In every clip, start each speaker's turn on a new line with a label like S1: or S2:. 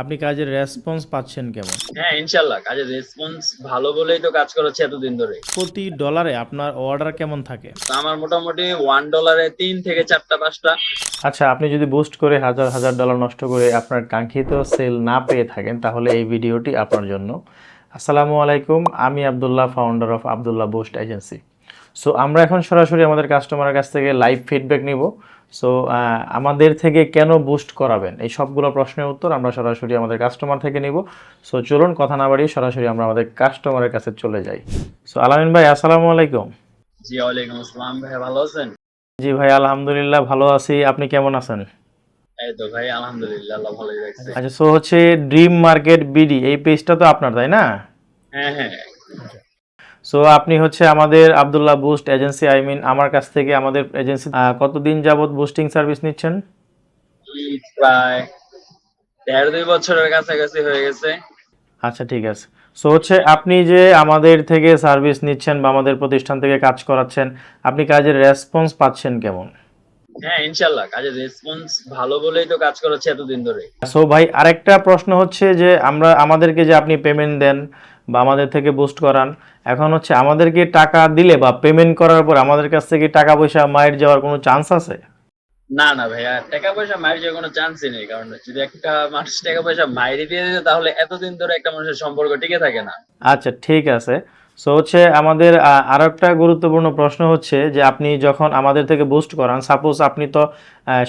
S1: আপনি কাজের রেসপন্স পাচ্ছেন কেমন?
S2: হ্যাঁ ইনশাল্লাহ কাজের রেসপন্স ভালো বলেই তো কাজ করেছে এতদিন ধরে।
S1: প্রতি ডলারে আপনার অর্ডার কেমন থাকে?
S2: তো আমার মোটামুটি ওয়ান ডলারে তিন থেকে চারটা পাঁচটা।
S3: আচ্ছা আপনি যদি বুস্ট করে হাজার হাজার ডলার নষ্ট করে আপনার কাঙ্ক্ষিত সেল না পেয়ে থাকেন তাহলে এই ভিডিওটি আপনার জন্য। আসসালামু আলাইকুম আমি Abdullah founder of Abdullah boost agency so আমরা এখন সরাসরি আমাদের কাস্টমারের কাছ থেকে লাইভ ফিডব্যাক নিব। সো আমাদের থেকে কেন বুস্ট করাবেন? এই সবগুলো প্রশ্নের উত্তর আমরা সরাসরি আমাদের কাস্টমার থেকে নিব। সো চলুন কথা না বাড়িয়ে সরাসরি আমরা আমাদের কাস্টমারের কাছে চলে যাই। সো আলামিন ভাই আসসালামু আলাইকুম।
S2: জি ওয়ালাইকুম আসসালাম। ভাই ভালো আছেন?
S3: জি ভাই আলহামদুলিল্লাহ ভালো আছি। আপনি কেমন আছেন?
S2: এই তো ভাই আলহামদুলিল্লাহ আল্লাহ ভালোই রাখছে।
S3: আচ্ছা সো হচ্ছে ড্রিম মার্কেট বিডি এই পেজটা তো আপনার তাই না?
S2: হ্যাঁ হ্যাঁ।
S3: সো আপনি হচ্ছে আমাদের Abdullah boost agency I mean আমার কাছ থেকে আমাদের এজেন্সি কতদিন যাবত বুস্টিং সার্ভিস নিচ্ছেন?
S2: প্রায় দেড় দুই বছরের কাছাকাছি হয়ে গেছে।
S3: আচ্ছা ঠিক আছে। সো হচ্ছে আপনি যে আমাদের থেকে সার্ভিস নিচ্ছেন বা আমাদের প্রতিষ্ঠান থেকে কাজ করাচ্ছেন আপনি কাজের রেসপন্স পাচ্ছেন কেমন?
S2: হ্যাঁ ইনশাল্লাহ কাজের রেসপন্স ভালো বলেই তো কাজ করেছে এতদিন ধরে।
S3: সো ভাই আরেকটা প্রশ্ন হচ্ছে যে আমরা আমাদেরকে যে আপনি পেমেন্ট দেন বা আমাদের থেকে বুস্ট করান। এখন হচ্ছে আমাদেরকে টাকা দিলে বা পেমেন্ট করার পর আমাদের কাছ থেকে টাকা পয়সা মায়ের যাওয়ার কোনো চান্স আছে?
S2: না না ভাইয়া টাকা পয়সা মায়ের যাওয়ার কোনো চান্সই নেই। কারণ যদি একটা মানুষ টাকা পয়সা মায়েরই দিয়ে দিত তাহলে এতদিন ধরে একটা মানুষের সম্পর্ক টিকে থাকে না।
S3: আচ্ছা ঠিক আছে। সো হচ্ছে আমাদের আর একটা গুরুত্বপূর্ণ প্রশ্ন হচ্ছে যে আপনি যখন আমাদের থেকে বুস্ট করান সাপোজ আপনি তো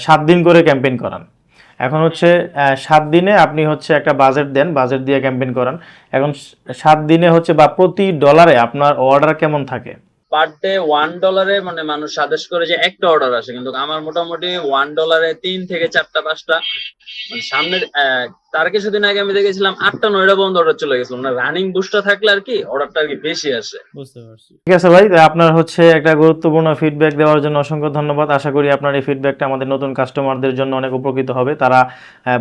S3: সাত দিন করে ক্যাম্পেইন করান। এখন হচ্ছে সাত দিনে আপনি হচ্ছে একটা বাজেট দেন বাজেট দিয়ে ক্যাম্পেইন করান। এখন সাত দিনে হচ্ছে বা প্রতি ডলারে আপনার অর্ডার কেমন থাকে?
S2: পার ডে ওয়ান ডলারে মানে মানুষ সাজেস্ট করে যে একটা অর্ডার আসে। কিন্তু আমার মোটামুটি ওয়ান ডলারে তিন থেকে চারটা পাঁচটা মানে সামনে আহ, তার কিছুদিন আগে আমি দেখেছিলাম আটটা নয়টা বন্ধ অর্ডার চলে গেছিল। মানে রানিং বুস্টটা থাকলে আর কি অর্ডারটা আর কি বেশি আসে।
S3: ঠিক আছে ভাই আপনার হচ্ছে একটা গুরুত্বপূর্ণ ফিডব্যাক দেওয়ার জন্য অসংখ্য ধন্যবাদ। আশা করি আপনার এই ফিডব্যাকটা আমাদের নতুন কাস্টমারদের জন্য অনেক উপকৃত হবে। তারা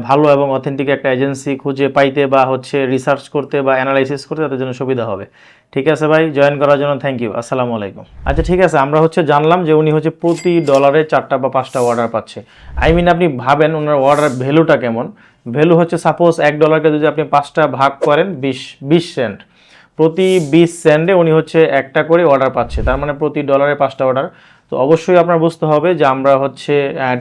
S3: ভালো এবং অথেন্টিক একটা এজেন্সি খুঁজে পাইতে বা হচ্ছে রিসার্চ করতে বা অ্যানালাইসিস করতে তাদের জন্য সুবিধা হবে। ঠিক আছে ভাই? জয়েন করার জন্য থ্যাংক ইউ আসসালামু আলাইকুম। আচ্ছা ঠিক আছে, আমরা হচ্ছে জানলাম যে উনি হচ্ছে প্রতি ডলারে চারটা বা পাঁচটা অর্ডার পাচ্ছে। আই মিন আপনি ভাবেন ওনার অর্ডার ভ্যালুটা কেমন? ভ্যালু হচ্ছে সাপোজ এক ডলারকে যদি আপনি পাঁচটা ভাগ করেন, বিশ বিশ সেন্ট প্রতি বিশ সেন্টে উনি হচ্ছে একটা করে অর্ডার পাচ্ছে। তার মানে প্রতি ডলারে পাঁচটা অর্ডার তো অবশ্যই আপনার বুঝতে হবে যে আমরা হচ্ছে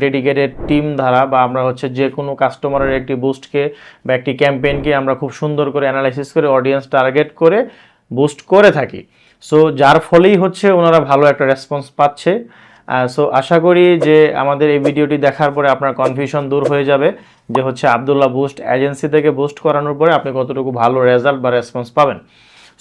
S3: ডেডিকেটেড টিম দ্বারা বা আমরা হচ্ছে যে কোনো কাস্টমারের একটি বুস্টকে বা একটি ক্যাম্পেইনকে আমরা খুব সুন্দর করে অ্যানালাইসিস করে অডিয়েন্স টার্গেট করে বুস্ট করে থাকি। সো যার ফলেই হচ্ছে ওনারা ভালো একটা রেসপন্স পাচ্ছে। সো আশা করি যে আমাদের এই ভিডিওটি দেখার পরে আপনার কনফিউশন দূর হয়ে যাবে যে হচ্ছে আবদুল্লাহ বুস্ট এজেন্সি থেকে বুস্ট করানোর পরে আপনি কতটুকু ভালো রেজাল্ট বা রেসপন্স পাবেন।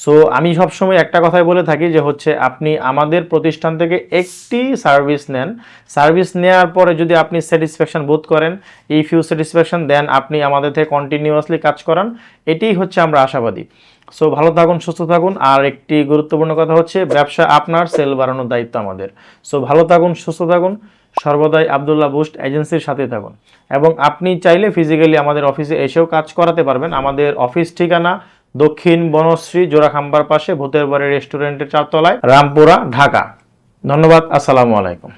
S3: সো আমি সবসময় একটা কথাই বলে থাকি যে হচ্ছে আপনি আমাদের প্রতিষ্ঠান থেকে একটি সার্ভিস নেন। সার্ভিস নেওয়ার পরে যদি আপনি স্যাটিসফ্যাকশন বোধ করেন ইফ ইউ স্যাটিসফ্যাকশন দেন আপনি আমাদের থেকে কন্টিনিউয়াসলি কাজ করান। এটাই হচ্ছে আমরা আশাবাদী। সো ভালো থাকুন, সুস্থ থাকুন। আর একটি গুরুত্বপূর্ণ কথা হচ্ছে, ব্যবসা আপনার, সেল বাড়ানোর দায়িত্ব আমাদের। সো ভালো থাকুন, সুস্থ থাকুন। সর্বদাই আবদুল্লাহ বুস্ট এজেন্সির সাথে থাকুন। এবং আপনি চাইলে ফিজিক্যালি আমাদের অফিসে এসেও কাজ করাতে পারবেন। আমাদের অফিস ঠিকানা দক্ষিণ বনশ্রী, জোড়াখাম্বার পাশে ভূতের বাড়ি রেস্টুরেন্টের চারতলায়, রামপুরা, ঢাকা। ধন্যবাদ, আসসালামু আলাইকুম।